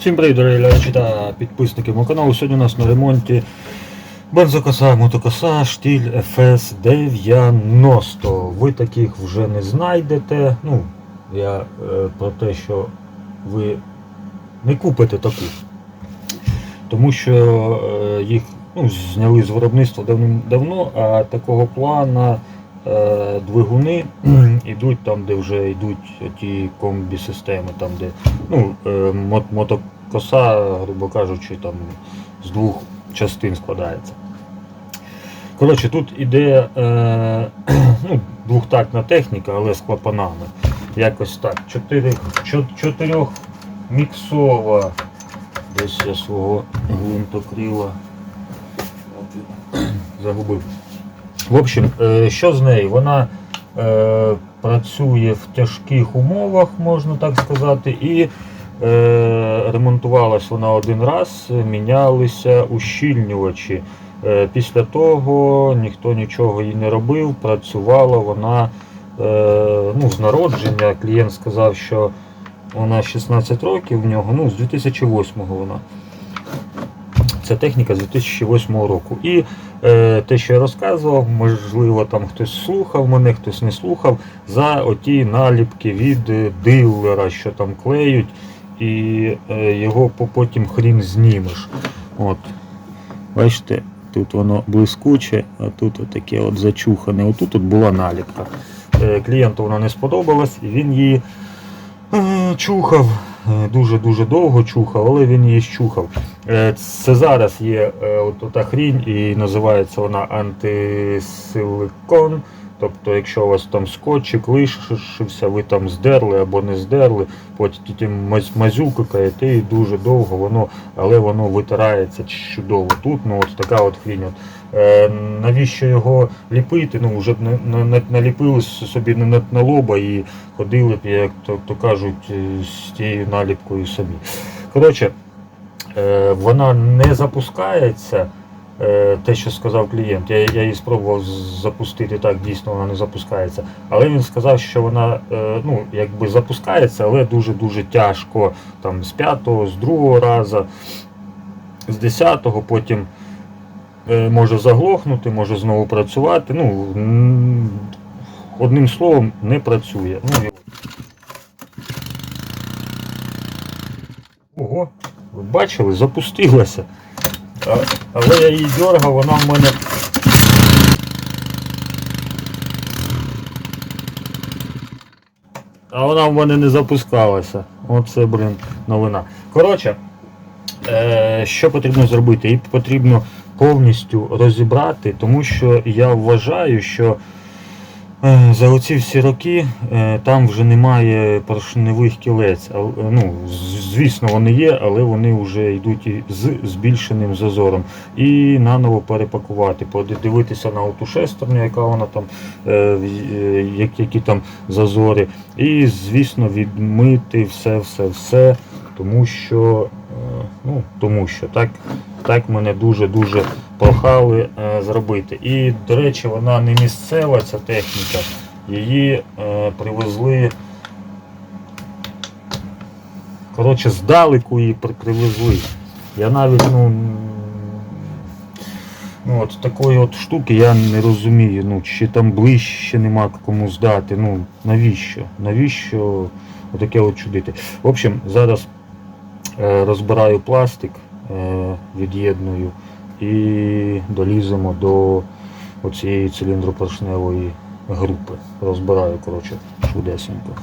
Всім привіт, дорогі глядачі та підписники мого каналу. Сьогодні у нас на ремонті бензокоса, мотокоса, штіль FS 90. Ви таких вже не знайдете. Ну, я е, про те, що ви не купите таку. Тому що е, їх ну, зняли з виробництва давним-давно, а такого плана двигуни йдуть там, де вже йдуть ті комбі-системи, там, де ну, е, мотокоса, грубо кажучи, там з двох частин складається. Коротше, тут іде е, ну, двохтактна техніка, але з клапанами. Якось так. Чотирьох міксова. Десь я свого гвинтокрила загубив. В общем, е, що з нею? Вона е, працює в тяжких умовах, можна так сказати, і е, ремонтувалась вона один раз, мінялися ущільнювачі. Е, після того ніхто нічого їй не робив, працювала вона е, ну, з народження. Клієнт сказав, що вона 16 років в нього, ну, з 2008-го вона. Це техніка з 2008 року. І е, те, що я розказував, можливо, там хтось слухав мене, хтось не слухав, за оті наліпки від е, дилера, що там клеють, і е, його потім хрін знімеш. От. Бачите, тут воно блискуче, а тут таке от зачухане. Отут от була наліпка. Е, клієнту вона не сподобалась, і він її е, чухав. е, Дуже-дуже довго чухав, але він її щухав. Е, Це зараз є е, от та хрінь і називається вона антисиликон. Тобто, якщо у вас там скотчик лишився, ви там здерли або не здерли, потім мазюкаєте і дуже довго воно, але воно витирається чудово. Тут ну от така от хрінь. От. Е, навіщо його ліпити? Ну вже на, на, на- наліпили собі на, на, лоба і ходили б, як то, то кажуть, е, з тією наліпкою самі. Коротше, вона не запускається. е, Те, що сказав клієнт, я, я її спробував запустити так, дійсно вона не запускається. Але він сказав, що вона е, ну, якби запускається, але дуже-дуже тяжко. Там з п'ятого, з другого разу, з десятого, потім е, може заглохнути, може знову працювати. Ну, одним словом, не працює. Ну, Ого, ви бачили, запустилася. Але я її дергав, вона в мене. А вона в мене не запускалася. Оце, блін, новина. Коротше, е, що потрібно зробити? Її потрібно повністю розібрати, тому що я вважаю, що за оці всі роки е, там вже немає поршневих кілець. Е, Ну, звісно, вони є, але вони вже йдуть з збільшеним зазором. І наново перепакувати, подивитися на оту шестерню, яка вона там, е, е, які там зазори. І, звісно, відмити все, все, все, тому що, е, ну, тому що так, так мене дуже-дуже прохали е, зробити. І, до речі, вона не місцева, ця техніка. Її е, привезли. Коротше, здалеку її привезли. Я навіть, ну. Ну, от такої от штуки я не розумію. Ну, чи там ближче нема кому здати. Ну, навіщо? Навіщо таке от чудити? В общем, зараз Е, розбираю пластик, е, від'єдную і доліземо до оцієї циліндропоршневої групи. Розбираю коротше, швидесенько.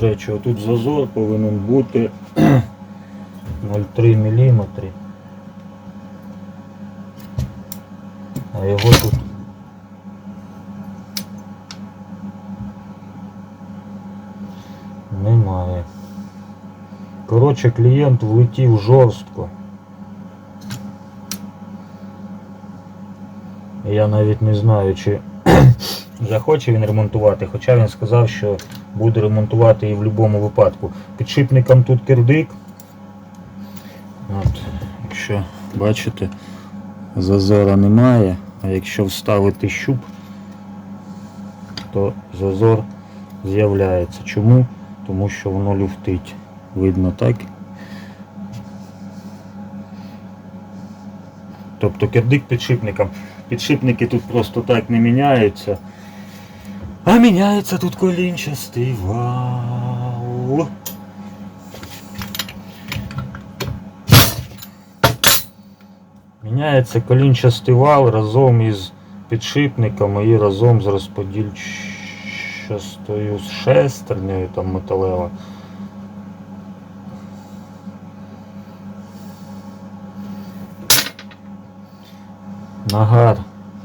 До отут зазор повинен бути 0,3 мм. А його тут немає. Коротше, клієнт влетів жорстко. Я навіть не знаю, чи захоче він ремонтувати, хоча він сказав, що буде ремонтувати і в будь-якому випадку. Підшипником тут кирдик. От, якщо бачите, зазора немає, а якщо вставити щуп, то зазор з'являється. Чому? Тому що воно люфтить. Видно так. Тобто кирдик підшипником. Підшипники тут просто так не міняються. А міняється тут колінчастий вал. Міняється колінчастий вал разом із підшипником і разом з розподільчастою шестернею там металева. Нагар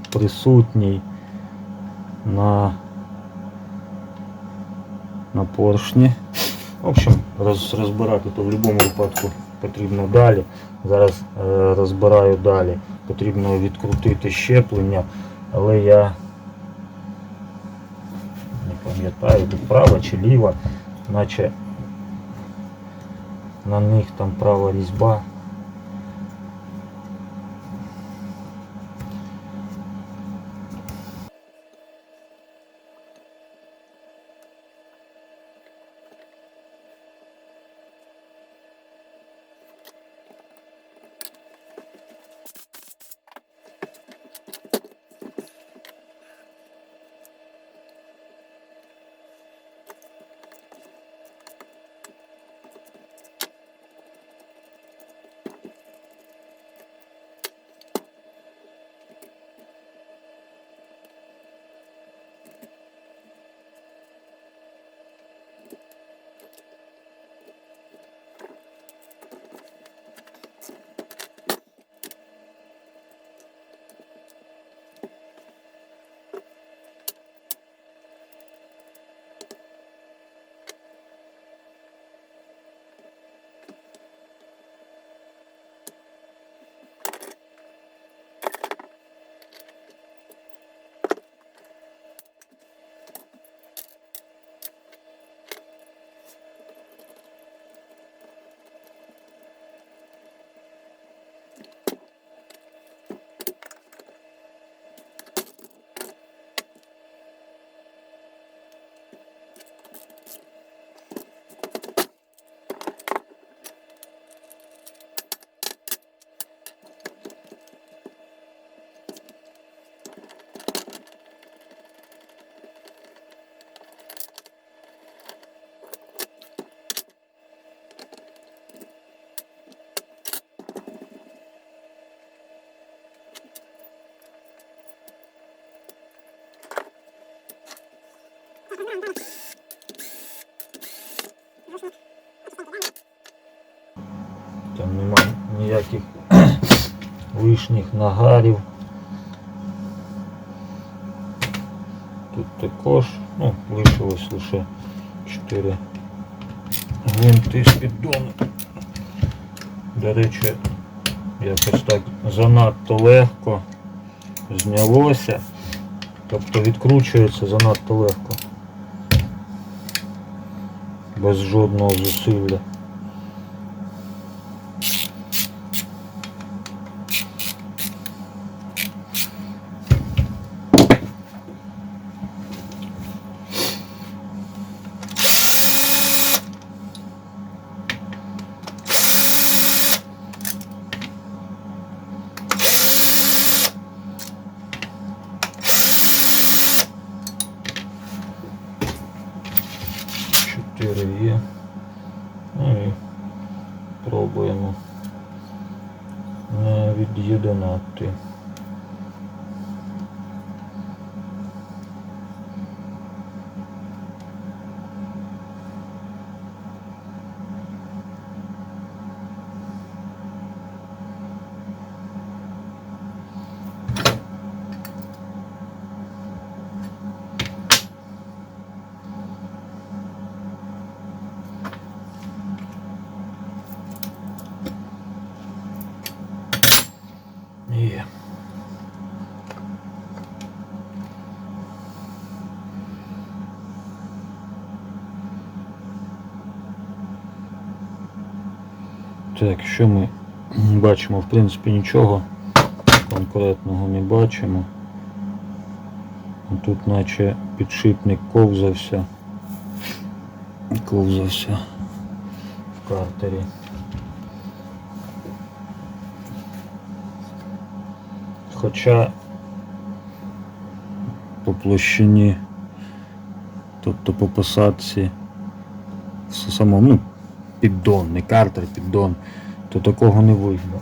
присутній на, на поршні. В общем, роз, розбирати то в будь-якому випадку потрібно далі. Зараз е, розбираю далі. Потрібно відкрутити щеплення, але я не пам'ятаю, тут права чи ліва, наче на них там права різьба. Лишніх нагарів. Тут також, ну, лишилось лише 4 гвинти з піддону. До речі, якось так занадто легко знялося. Тобто відкручується занадто легко. Без жодного зусилля. Чотири є. Ну і пробуємо не від'єднати. Є. Так, що ми бачимо, в принципі, нічого конкретного не бачимо. Тут наче підшипник ковзався, ковзався в картері. Хоча по площині, тобто по посадці, самому, ну, піддон, не картер, піддон, то такого не видно.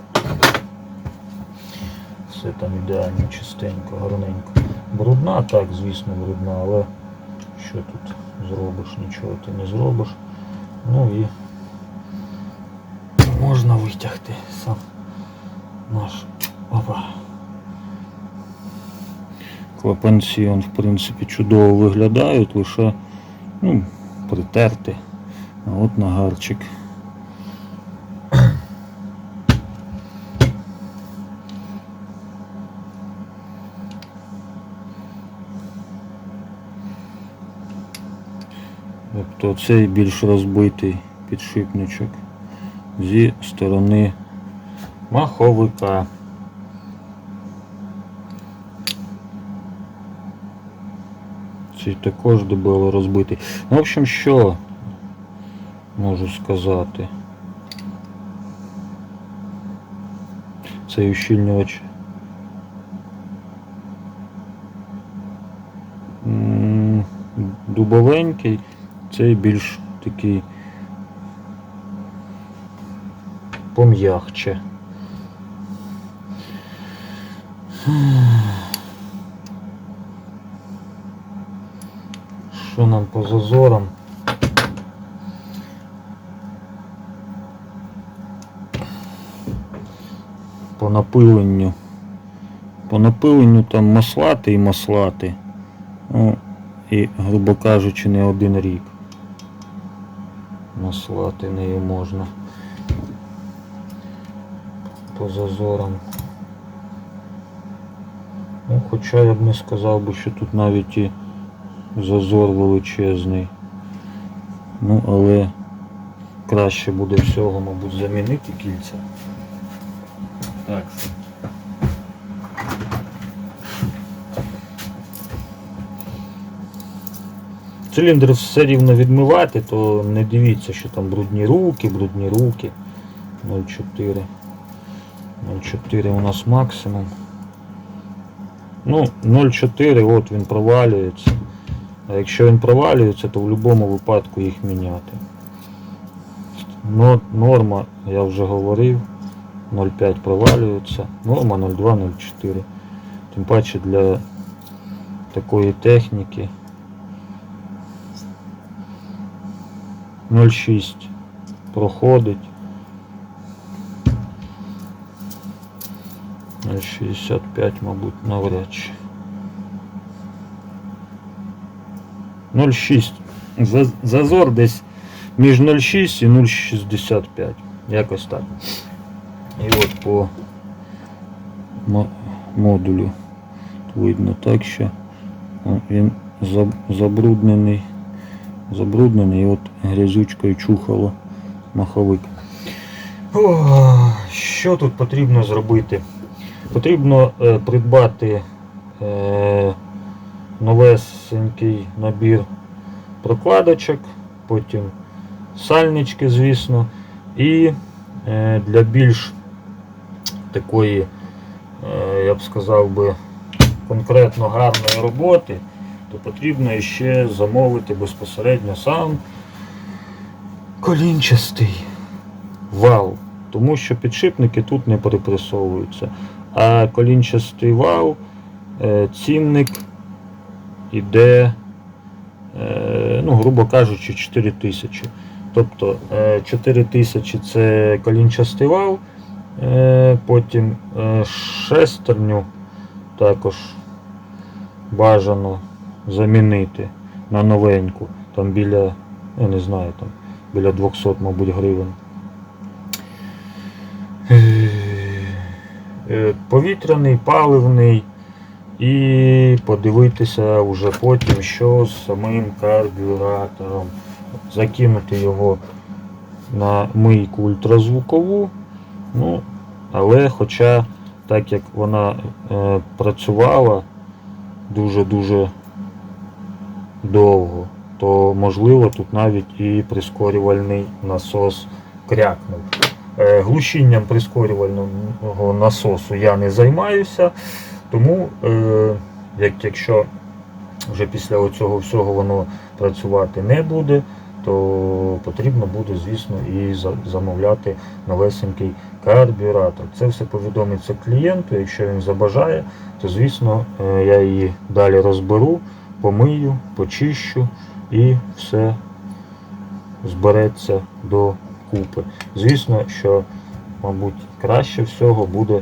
Все там ідеально, чистенько, гарненько. Брудна, так, звісно, брудна, але що тут зробиш, нічого ти не зробиш. Ну і можна витягти сам наш. Опа. Клапанці, в принципі, чудово виглядають, лише ну, притерти. А от нагарчик. Тобто цей більш розбитий підшипничок зі сторони маховика. Цей також дебело розбитий. Ну, в общем, що можу сказати? Цей ущільнювач. Дубовенький, цей більш такий пом'ягче. Що нам по зазорам? По напиленню. По напиленню там маслати і маслати. Ну, і, грубо кажучи, не один рік. Маслати нею можна. По зазорам. Ну, хоча я б не сказав би, що тут навіть і зазор величезний. Ну, але краще буде всього, мабуть, замінити кільця. Так. Циліндр все рівно відмивати, то не дивіться, що там брудні руки, брудні руки. 0,4. 0,4 у нас максимум. Ну, 0,4 от він провалюється. А якщо він провалюється, то в будь-якому випадку їх міняти. Норма, я вже говорив, 0,5 провалюється, норма 0,2, 0,4. Тим паче для такої техніки 0,6 проходить. 0,65, мабуть, навряд чи. 0,6. Зазор десь між 0,6 і 0,65. Якось так. І от по мо- модулю видно так, що він забруднений. Забруднений і от грязючкою чухало маховик. О, що тут потрібно зробити? Потрібно е, придбати е, новесенький набір прокладочок, потім сальнички, звісно, і е, для більш такої, е, я б сказав би, конкретно гарної роботи, то потрібно ще замовити безпосередньо сам колінчастий вал, тому що підшипники тут не перепресовуються. А колінчастий вал, е, цінник іде, е, ну, грубо кажучи, 4 тисячі. Тобто е, 4 тисячі це колінчастий вал, е, потім е, шестерню також бажано замінити на новеньку, там біля, я не знаю, там біля 200, мабуть, гривень. Е, Повітряний, паливний і подивитися вже потім, що з самим карбюратором. Закинути його на мийку ультразвукову. Ну, але хоча, так як вона е, працювала дуже-дуже довго, то можливо тут навіть і прискорювальний насос крякнув. Е, Глушінням прискорювального насосу я не займаюся, тому е, як, якщо вже після цього всього воно працювати не буде, то потрібно буде, звісно, і за- замовляти новесенький карбюратор. Це все повідомиться клієнту. Якщо він забажає, то звісно е, я її далі розберу, помию, почищу і все збереться до купи. Звісно, що, мабуть, краще всього буде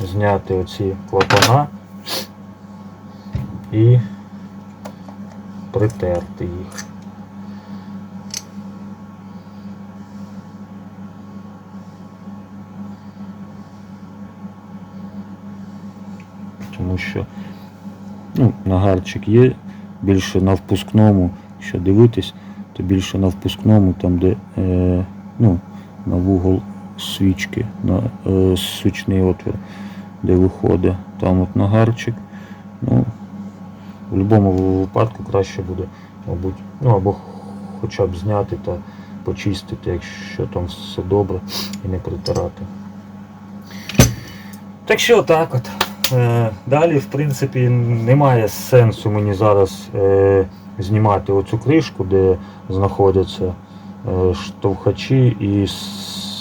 зняти оці клапана і притерти їх. Тому що ну, нагарчик є більше на впускному, якщо дивитись, то більше на впускному, там де е, ну, на вугол свічки, на е, свічний отвір, де виходить. Там от нагарчик. Ну, в будь-якому випадку краще буде, мабуть, ну або хоча б зняти та почистити, якщо там все добре і не притирати. Так що так от. Е, Далі, в принципі, немає сенсу мені зараз е, знімати оцю кришку, де знаходяться е, штовхачі і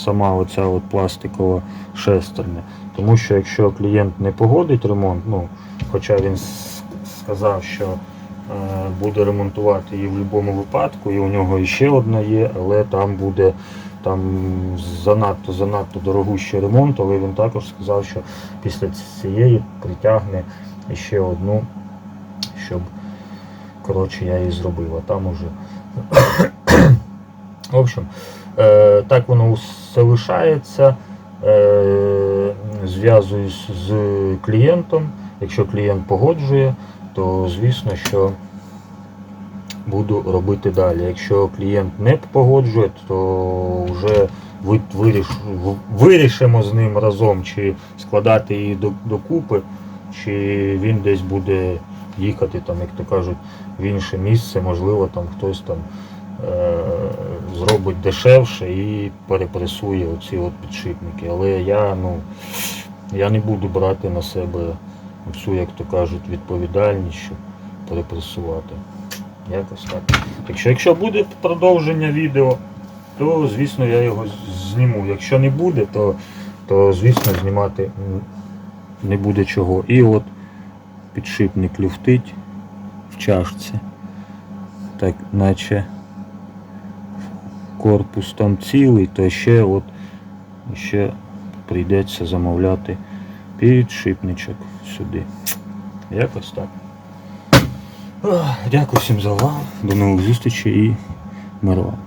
сама оця от пластикова шестерня. Тому що якщо клієнт не погодить ремонт, ну, хоча він сказав, що е, буде ремонтувати її в будь-якому випадку, і у нього ще одна є, але там буде там занадто занадто дорогущий ремонт, але він також сказав, що після цієї притягне ще одну, щоб коротше я її зробив, а там уже. В общем, е, так воно все лишається. Зв'язуюсь з клієнтом. Якщо клієнт погоджує, то звісно, що буду робити далі. Якщо клієнт не погоджує, то вже вирішимо з ним разом, чи складати її докупи, чи він десь буде їхати, там, як то кажуть, в інше місце, можливо, там хтось там зробить дешевше і перепресує оці от підшипники. Але я, ну, я не буду брати на себе цю, як то кажуть, відповідальність, щоб перепресувати. Якось так. Так що, якщо буде продовження відео, то звісно я його зніму. Якщо не буде, то, то звісно знімати не буде чого. І от підшипник люфтить в чашці. Так, наче корпус там цілий, то ще от ще прийдеться замовляти підшипничок сюди. Якось так. Дякую всім за увагу. До нових зустрічей і мир вам.